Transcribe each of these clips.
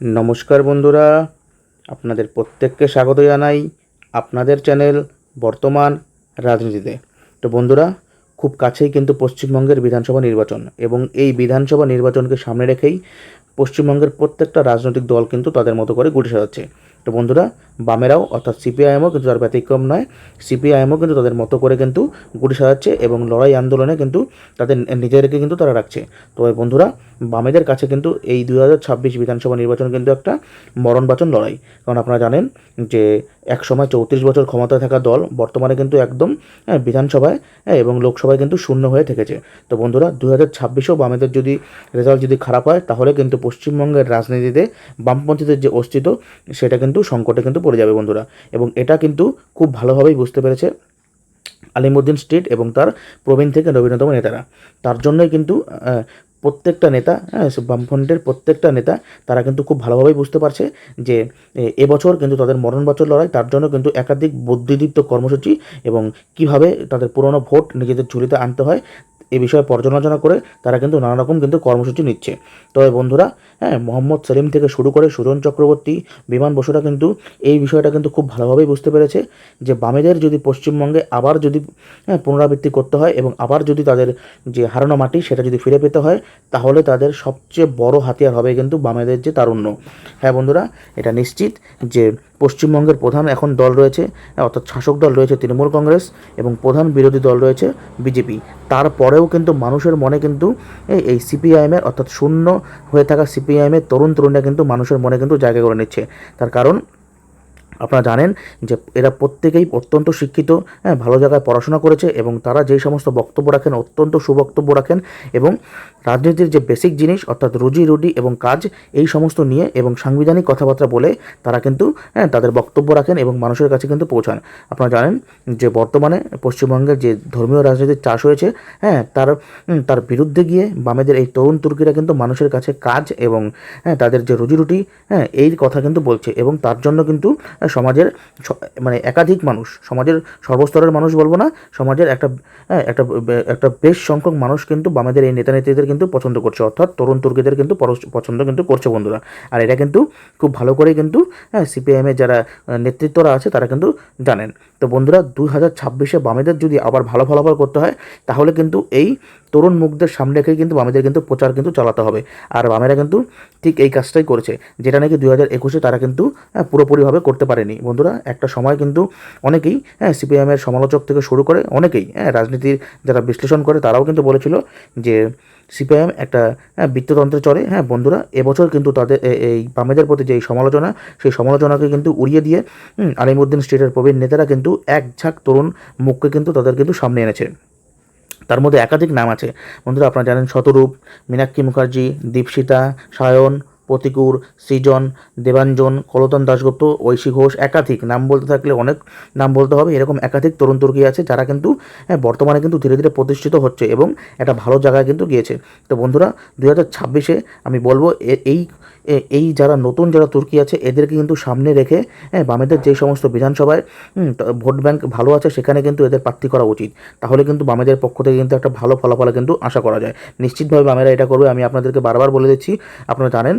নমস্কার বন্ধুরা, আপনাদের প্রত্যেককে স্বাগত জানাই আপনাদের চ্যানেল বর্তমান রাজনীতিতে। তো বন্ধুরা, খুব কাছেই কিন্তু পশ্চিমবঙ্গের বিধানসভা নির্বাচন এবং এই বিধানসভা নির্বাচনকে সামনে রেখেই পশ্চিমবঙ্গের প্রত্যেকটা রাজনৈতিক দল কিন্তু তাদের মতো করে গুটি সাজাচ্ছে। তো বন্ধুরা বামেরাও অর্থাৎ সিপিআইএমও কিন্তু তার ব্যতিক্রম নয়। সিপিআইএমও কিন্তু তাদের মতো করে কিন্তু গুটি সাজাচ্ছে এবং লড়াই আন্দোলনে কিন্তু তাদের নিজেদেরকে কিন্তু তারা রাখছে। তো বন্ধুরা বামেদের কাছে কিন্তু এই দু হাজার ছাব্বিশ বিধানসভা নির্বাচন কিন্তু একটা মরণবাচন লড়াই। কারণ আপনারা জানেন যে এক সময় চৌত্রিশ বছর ক্ষমতায় থাকা দল বর্তমানে কিন্তু একদম হ্যাঁ, বিধানসভায় হ্যাঁ, এবং লোকসভায় কিন্তু শূন্য হয়ে থেকেছে। তো বন্ধুরা দু হাজার ছাব্বিশেও বামেদের যদি রেজাল্ট যদি খারাপ হয় তাহলে কিন্তু পশ্চিমবঙ্গের রাজনীতিতে বামপন্থীদের যে অস্তিত্ব সেটা কিন্তু সংকটে কিন্তু পড়ে যাবে বন্ধুরা। এবং এটা কিন্তু খুব ভালোভাবেই বুঝতে পেরেছে আলিমুদ্দিন স্ট্রিট এবং তার প্রবীণ থেকে নবীনতম নেতারা। তার জন্যই কিন্তু প্রত্যেকটা নেতা হ্যাঁ বামফ্রন্টের প্রত্যেকটা নেতা, তারা কিন্তু খুব ভালোভাবেই বুঝতে পারছে যে এবছর কিন্তু তাদের মরণ বছর লড়াই, তার জন্য কিন্তু একাধিক বুদ্ধিদীপ্ত কর্মসূচি এবং কীভাবে তাদের পুরনো ভোট নিজেদের ঝুলিতে আনতে হয় এ বিষয়ে পর্যালোচনা করে তারা কিন্তু নানা রকম কিন্তু কর্মসূচি নিচ্ছে। তবে বন্ধুরা হ্যাঁ মোহাম্মদ সেলিম থেকে শুরু করে সুজন চক্রবর্তী, বিমান বসুরা কিন্তু এই বিষয়টা কিন্তু খুব ভালোভাবেই বুঝতে পেরেছে যে বামেদের যদি পশ্চিমবঙ্গে আবার যদি হ্যাঁ পুনরাবৃত্তি করতে হয় এবং আবার যদি তাদের যে হারানো মাটি সেটা যদি ফিরে পেতে হয়, তাহলে তাদের সবচেয়ে বড় হাতিয়ার হবে কিন্তু বামেদের যে তারুণ্য। হ্যাঁ বন্ধুরা, এটা নিশ্চিত যে পশ্চিমবঙ্গের প্রধান এখন দল রয়েছে, অর্থাৎ শাসক দল রয়েছে তৃণমূল কংগ্রেস এবং প্রধান বিরোধী দল রয়েছে বিজেপি। তারপরেও কিন্তু মানুষের মনে কিন্তু এই- সিপিআইএমের অর্থাৎ শূন্য হয়ে থাকা সিপিআইএমের তরুণ তরুণরা কিন্তু মানুষের মনে কিন্তু জায়গা করে নিচ্ছে। তার কারণ আপনারা জানেন যে এরা প্রত্যেকেই অত্যন্ত শিক্ষিত হ্যাঁ ভালো জায়গায় পড়াশোনা করেছে এবং তারা যেই সমস্ত বক্তব্য রাখেন অত্যন্ত সুবক্তব্য রাখেন এবং রাজনীতির যে বেসিক জিনিস, অর্থাৎ রুজি, রুটি এবং কাজ, এই সমস্ত নিয়ে এবং সাংবিধানিক কথাবার্তা বলে তারা কিন্তু হ্যাঁ তাদের বক্তব্য রাখেন এবং মানুষের কাছে কিন্তু পৌঁছান। আপনারা জানেন যে বর্তমানে পশ্চিমবঙ্গের যে ধর্মীয় রাজনীতির চাষ হয়েছে হ্যাঁ তার তার বিরুদ্ধে গিয়ে বামেদের এই তরুণ তুর্কিরা কিন্তু মানুষের কাছে কাজ এবং হ্যাঁ তাদের যে রুজি, রুটি হ্যাঁ এই কথা কিন্তু বলছে এবং তার জন্য কিন্তু সমাজের মানে একাধিক মানুষ সমাজের সর্বস্তরের মানুষ বলব না সমাজের একটা হ্যাঁ, একটা একটা বেশ সংখ্যক মানুষ কিন্তু বামেদের এই নেতা নেত্রীদের কিন্তু পছন্দ করছে অর্থাৎ তরুণ তুর্কিদের কিন্তু পছন্দ কিন্তু করছে বন্ধুরা। আর এটা কিন্তু খুব ভালো করেই কিন্তু হ্যাঁ সিপিআইএমের যারা নেতৃত্বরা আছে তারা কিন্তু জানেন। তো বন্ধুরা দুই হাজার ছাব্বিশে বামেদের যদি আবার ভালো ফলাফল করতে হয় তাহলে কিন্তু এই তরুণ মুখদের সামনে রেখেই কিন্তু বামেদের কিন্তু প্রচার কিন্তু চালাতে হবে। আর বামেরা কিন্তু ঠিক এই কাজটাই করেছে যেটা নাকি দুই হাজার একুশে তারা কিন্তু হ্যাঁ, পুরোপুরিভাবে করতে পারেনি। বন্ধুরা একটা সময় কিন্তু অনেকেই হ্যাঁ সিপিএমের সমালোচক থেকে শুরু করে অনেকেই হ্যাঁ রাজনীতির যারা বিশ্লেষণ করে তারাও কিন্তু বলেছিল যে সিপিআইএম একটা হ্যাঁ, বৃত্ততন্ত্রে চলে হ্যাঁ বন্ধুরা এবছর কিন্তু তাদের এই বামেদের প্রতি যে সমালোচনা সেই সমালোচনাকে কিন্তু উড়িয়ে দিয়ে আলিমুদ্দিন স্টেটের প্রবীণ নেতারা কিন্তু এক ঝাঁক তরুণ মুখকে কিন্তু তাদের কিন্তু সামনে এনেছে। তার মধ্যে একাধিক নাম আছে। বন্ধুরা আপনারা জানেন শতরূপ, মীনাক্ষী মুখার্জি, দীপশিতা, সায়ন প্রতিকুর সৃজন দেবাঞ্জন কলতন দাশগুপ্ত ঐশী ঘোষ একাধিক। নাম বলতে থাকলে অনেক নাম বলতে হবে। এরকম একাধিক তরুণ তুর্কি আছে যারা কিন্তু হ্যাঁ, বর্তমানে কিন্তু ধীরে ধীরে প্রতিষ্ঠিত হচ্ছে এবং একটা ভালো জায়গায় কিন্তু গিয়েছে। তো বন্ধুরা দু হাজার ছাব্বিশে আমি বলব এই এই যারা নতুন যারা তুর্কি আছে এদেরকে কিন্তু সামনে রেখে হ্যাঁ বামেদের যে সমস্ত বিধানসভায় ভোট ব্যাংক ভালো আছে সেখানে কিন্তু এদের প্রার্থী করা উচিত। তাহলে কিন্তু বামেদের পক্ষ থেকে কিন্তু একটা ভালো ফলাফল কিন্তু আশা করা যায়। নিশ্চিতভাবে বামেরা এটা করবে। আমি আপনাদেরকে বারবার বলে দিচ্ছি আপনারা জানেন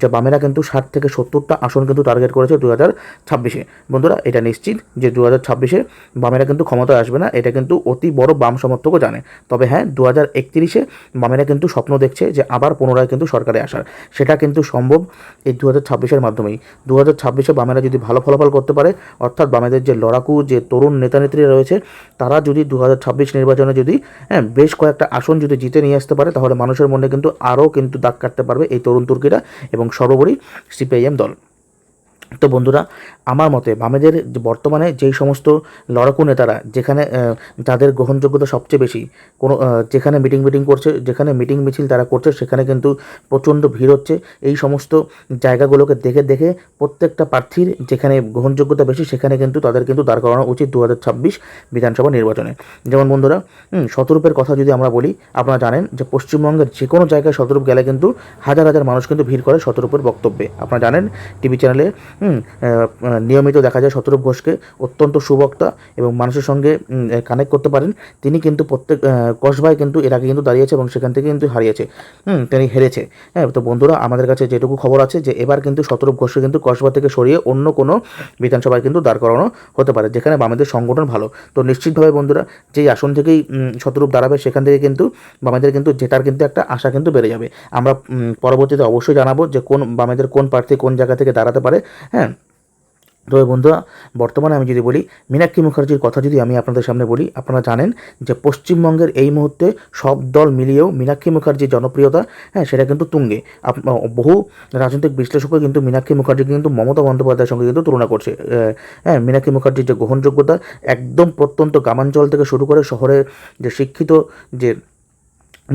যে বামেরা কিন্তু ষাট থেকে সত্তরটা আসন কিন্তু টার্গেট করেছে দু হাজার ছাব্বিশে। বন্ধুরা, এটা নিশ্চিত যে দু হাজার ছাব্বিশে বামেরা কিন্তু ক্ষমতায় আসবে না, এটা কিন্তু অতি বড় বাম সমর্থকও জানে। তবে হ্যাঁ দু হাজার একত্রিশে বামেরা কিন্তু স্বপ্ন দেখছে যে আবার পুনরায় কিন্তু সরকারে আসার। সেটা কিন্তু সম্ভব এই দু হাজার ছাব্বিশের মাধ্যমেই। দু হাজার ছাব্বিশে বামেরা যদি ভালো ফলাফল করতে পারে, অর্থাৎ বামেদের যে লড়াকু, যে তরুণ নেতানেত্রীরা রয়েছে, তারা যদি দু হাজার ছাব্বিশ নির্বাচনে যদি হ্যাঁ বেশ কয়েকটা আসন যদি জিতে নিয়ে আসতে পারে, তাহলে মানুষের মনে কিন্তু আরও কিন্তু দাগ কাটতে পারবে এই তরুণ তুর্কিরা। এবং সর্বোপরি সিপিআইএম দল। তো বন্ধুরা, আমার মতে বামেদের বর্তমানে যেই সমস্ত লড়াকু নেতারা, যেখানে যাদের গ্রহণযোগ্যতা সবচেয়ে বেশি, কোনো যেখানে মিটিং মিটিং করছে, যেখানে মিটিং মিছিল তারা করছে, সেখানে কিন্তু প্রচণ্ড ভিড় হচ্ছে। এই সমস্ত জায়গাগুলোকে দেখে দেখে প্রত্যেকটা প্রার্থীর যেখানে গ্রহণযোগ্যতা বেশি, সেখানে কিন্তু তাদের কিন্তু দাঁড় করানো উচিত দু হাজার ছাব্বিশ বিধানসভা নির্বাচনে। যেমন বন্ধুরা শতরূপের কথা যদি আমরা বলি, আপনারা জানেন যে পশ্চিমবঙ্গের যে কোনো জায়গায় শতরূপ গেলে কিন্তু হাজার হাজার মানুষ কিন্তু ভিড় করে শতরূপের বক্তব্যে। আপনারা জানেন টিভি চ্যানেলে নিয়মিত দেখা যায় শতরূপ ঘোষকে অত্যন্ত সুবক্তা এবং মানুষের সঙ্গে কানেক্ট করতে পারেন। তিনি কিন্তু প্রত্যেক কসবায় কিন্তু এর আগে কিন্তু দাঁড়িয়েছে এবং সেখান থেকে কিন্তু হারিয়েছে। হুম, তিনি হেরেছে। হ্যাঁ তো বন্ধুরা আমাদের কাছে যেটুকু খবর আছে যে এবার কিন্তু শতরূপ ঘোষকে কিন্তু কসবা থেকে সরিয়ে অন্য কোনো বিধানসভায় কিন্তু দাঁড় করানো হতে পারে যেখানে বামেদের সংগঠন ভালো। তো নিশ্চিতভাবে বন্ধুরা যেই আসন থেকেই শতরূপ দাঁড়াবে সেখান থেকে কিন্তু বামেদের কিন্তু জেতার কিন্তু একটা আশা কিন্তু বেড়ে যাবে। আমরা পরবর্তীতে অবশ্যই জানাব যে কোন বামেদের কোন প্রার্থী কোন জায়গা থেকে দাঁড়াতে পারে। হ্যাঁ? তবে বন্ধুরা, বর্তমানে আমি যদি বলি, মীনাক্ষী মুখার্জির কথা যদি আমি আপনাদের সামনে বলি, আপনারা জানেন যে পশ্চিমবঙ্গের এই মুহূর্তে সব দল মিলিয়েও মীনাক্ষী মুখার্জির জনপ্রিয়তা হ্যাঁ সেটা কিন্তু তুঙ্গে। বহু রাজনৈতিক বিশ্লেষকও কিন্তু মীনাক্ষী মুখার্জিকে কিন্তু মমতা বন্দ্যোপাধ্যায়ের সঙ্গে কিন্তু তুলনা করছে। হ্যাঁ মীনাক্ষী মুখার্জির যে গ্রহণযোগ্যতা, একদম প্রত্যন্ত গ্রামাঞ্চল থেকে শুরু করে শহরের যে শিক্ষিত যে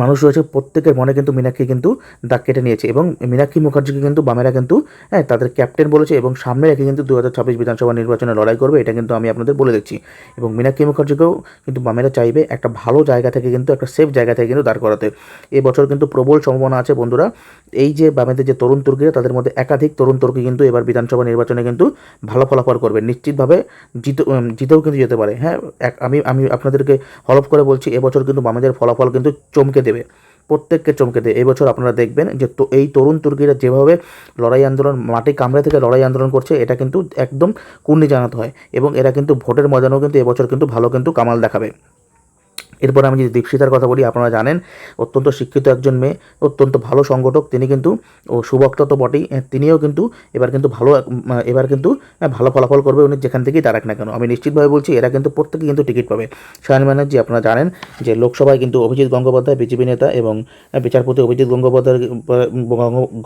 মানুষ রয়েছে, প্রত্যেকের মনে কিন্তু মীনাক্ষী কিন্তু দাগ কেটে নিয়েছে এবং মীনাক্ষী মুখার্জিকে কিন্তু বামেরা কিন্তু হ্যাঁ তাদের ক্যাপ্টেন বলেছে এবং সামনে রেখে কিন্তু দু হাজার ছাব্বিশ বিধানসভা নির্বাচনে লড়াই করবে, এটা কিন্তু আমি আপনাদের বলে দিচ্ছি। এবং মীনাক্ষী মুখার্জিকেও কিন্তু বামেরা চাইবে একটা ভালো জায়গা থেকে কিন্তু, একটা সেফ জায়গা থেকে কিন্তু দাঁড় করাতে। এবছর কিন্তু প্রবল সম্ভাবনা আছে বন্ধুরা, এই যে বামেদের যে তরুণ তুর্কিরা তাদের মধ্যে একাধিক তরুণ তুর্কি কিন্তু এবার বিধানসভা নির্বাচনে কিন্তু ভালো ফলাফল করবে। নিশ্চিতভাবে জিত জিতেও কিন্তু যেতে পারে হ্যাঁ আমি আমি আপনাদেরকে হলফ করে বলছি, এবছর কিন্তু বামেদের ফলাফল কিন্তু চমকে দেবে, প্রত্যেককে চমকে দেয় এবছর আপনারা দেখবেন যে তো এই তরুণ তুর্কিরা যেভাবে লড়াই আন্দোলন, মাটি কামড়ে থেকে লড়াই আন্দোলন করছে, এটা কিন্তু একদম কুর্নি জানাতে হয় এবং এরা কিন্তু ভোটের ময়দানেও কিন্তু এবছর কিন্তু ভালো কিন্তু কামাল দেখাবে। এরপর আমি যদি দীপশিতার কথা বলি, আপনারা জানেন, অত্যন্ত শিক্ষিত একজন মেয়ে, অত্যন্ত ভালো সংগঠক, তিনি কিন্তু, ও সুবক্তা তো বটেই তিনিও কিন্তু এবার কিন্তু ভালো এবার কিন্তু ভালো ফলাফল করবে উনি যেখান থেকেই দাঁড়াক না কেন। আমি নিশ্চিতভাবে বলছি, এরা কিন্তু প্রত্যেকে কিন্তু টিকিট পাবে। শায়ন ব্যানার্জি, আপনারা জানেন যে লোকসভায় কিন্তু অভিজিৎ গঙ্গোপাধ্যায় বিজেপি নেতা এবং বিচারপতি অভিজিৎ গঙ্গোপাধ্যায়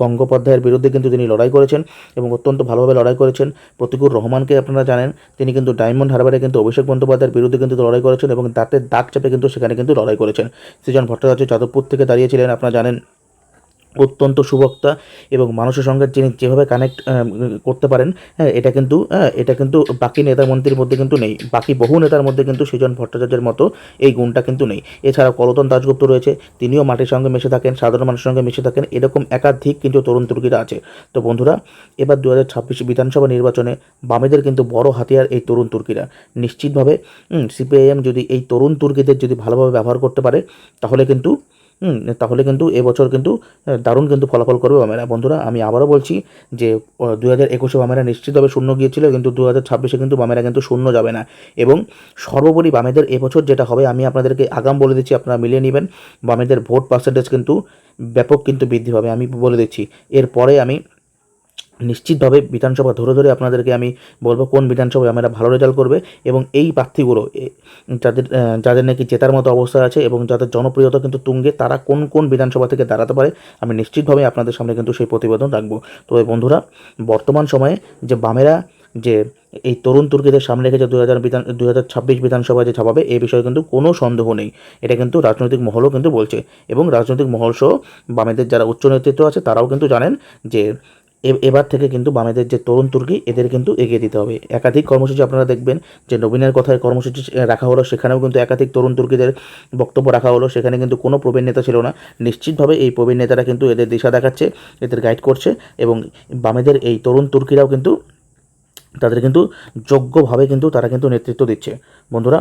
গঙ্গোপাধ্যায়ের বিরুদ্ধে কিন্তু তিনি লড়াই করেছেন এবং অত্যন্ত ভালোভাবে লড়াই করেছেন। প্রতিকুর রহমানকে আপনারা জানেন, তিনি কিন্তু ডায়মন্ড হারবারে কিন্তু অভিষেক বন্দ্যোপাধ্যায়ের বিরুদ্ধে কিন্তু লড়াই করেছেন এবং দাঁতের দাগ চাপে কিন্তু সেখানে কিন্তু লড়াই করেছেন। সৃজন ভট্টাচার্য যাদবপুর থেকে দাঁড়িয়েছিলেন আপনারা জানেন অত্যন্ত সুবক্তা এবং মানুষের সঙ্গে যিনি যেভাবে কানেক্ট করতে পারেন হ্যাঁ এটা কিন্তু হ্যাঁ, এটা কিন্তু বাকি নেতা মন্ত্রীর মধ্যে কিন্তু নেই। বাকি বহু নেতার মধ্যে কিন্তু সৃজন ভট্টাচার্যের মতো এই গুণটা কিন্তু নেই। এছাড়াও কলতন দাশগুপ্ত রয়েছে তিনিও মাটির সঙ্গে মিশে থাকেন সাধারণ মানুষের সঙ্গে মিশে থাকেন এরকম একাধিক কিন্তু তরুণ তুর্কিরা আছে। তো বন্ধুরা এবার দু হাজার ছাব্বিশ বিধানসভা নির্বাচনে বামেদের কিন্তু বড় হাতিয়ার এই তরুণ তুর্কিরা। নিশ্চিতভাবে সিপিআইএম যদি এই তরুণ তুর্কিদের যদি ভালোভাবে ব্যবহার করতে পারে তাহলে কিন্তু তাহলে কিন্তু এবছর কিন্তু দারুণ কিন্তু ফলাফল করবে বামেরা। বন্ধুরা, আমি আবারও বলছি যে দু হাজার একুশে বামেরা নিশ্চিতভাবে শূন্য গিয়েছিল, কিন্তু দু হাজার ছাব্বিশে কিন্তু বামেরা কিন্তু শূন্য যাবে না। এবং সর্বোপরি বামেদের এবছর যেটা হবে, আমি আপনাদেরকে আগাম বলে দিচ্ছি, আপনারা মিলিয়ে নেবেন। বামেদের ভোট পার্সেন্টেজ কিন্তু ব্যাপক কিন্তু বৃদ্ধি পাবে, আমি বলে দিচ্ছি। এরপরে আমি নিশ্চিতভাবে বিধানসভা ধরে ধরে আপনাদেরকে আমি বলব কোন বিধানসভায় আমরা ভালো রেজাল্ট করবে এবং এই প্রার্থীগুলো যাদের যাদের নাকি জেতার মতো অবস্থা আছে এবং যাদের জনপ্রিয়তা কিন্তু তুঙ্গে, তারা কোন কোন বিধানসভা থেকে দাঁড়াতে পারে, আমি নিশ্চিতভাবে আপনাদের সামনে কিন্তু সেই প্রতিবেদন রাখব। তবে বন্ধুরা, বর্তমান সময়ে যে বামেরা, যে এই তরুণ তুর্কিদের সামনে রেখেছে দু হাজার বিধান দু হাজার ছাব্বিশ বিধানসভায় যে ছাপাবে এই বিষয়ে কিন্তু কোনো সন্দেহ নেই। এটা কিন্তু রাজনৈতিক মহলও কিন্তু বলছে এবং রাজনৈতিক মহল সহ বামেদের যারা উচ্চ নেতৃত্ব আছে, তারাও কিন্তু জানেন যে এবার থেকে কিন্তু বামেদের যে তরুণ তুর্কি, এদের কিন্তু এগিয়ে দিতে হবে। একাধিক কর্মসূচি আপনারা দেখবেন, যে নবীনের কথায় কর্মসূচি রাখা হলো, সেখানেও কিন্তু একাধিক তরুণ তুর্কিদের বক্তব্য রাখা হলো, সেখানে কিন্তু কোনো প্রবীণ নেতা ছিল না। নিশ্চিতভাবে এই প্রবীণ নেতারা কিন্তু এদের দিশা দেখাচ্ছে, এদের গাইড করছে, এবং বামেদের এই তরুণ তুর্কিরাও কিন্তু তাদের কিন্তু যোগ্যভাবে কিন্তু তারা কিন্তু নেতৃত্ব দিচ্ছে। বন্ধুরা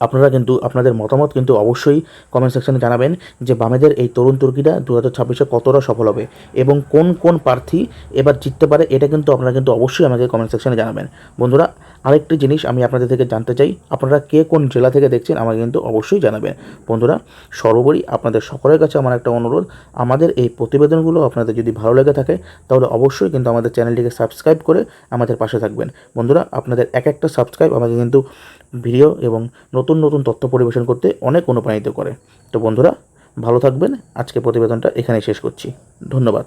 আপনারা কিন্তু, আপনাদের মতামত কিন্তু অবশ্যই কমেন্ট সেকশনে জানাবেন যে বামেদের এই তরুণ তুর্কিটা দু হাজার ছাব্বিশে কতটা সফল হবে এবং কোন কোন প্রার্থী এবার জিততে পারে, এটা কিন্তু আপনারা কিন্তু অবশ্যই আমাকে কমেন্ট সেকশনে জানাবেন। বন্ধুরা আরেকটি জিনিস আমি আপনাদের থেকে জানতে চাই, আপনারা কে কোন জেলা থেকে দেখছেন আমাকে কিন্তু অবশ্যই জানাবেন। বন্ধুরা, সর্বোপরি আপনাদের সকলের কাছে আমার একটা অনুরোধ, আমাদের এই প্রতিবেদনগুলো আপনাদের যদি ভালো লেগে থাকে, তাহলে অবশ্যই কিন্তু আমাদের চ্যানেলটিকে সাবস্ক্রাইব করে আমাদের পাশে থাকবেন। বন্ধুরা, আপনাদের এক একটা সাবস্ক্রাইব আমাকে কিন্তু ভিডিও এবং নতুন নতুন তথ্য পরিবেশন করতে অনেক অনুপ্রাণিত করে। তো বন্ধুরা, ভালো থাকবেন আজকে প্রতিবেদনটা এখানেই শেষ করছি। ধন্যবাদ।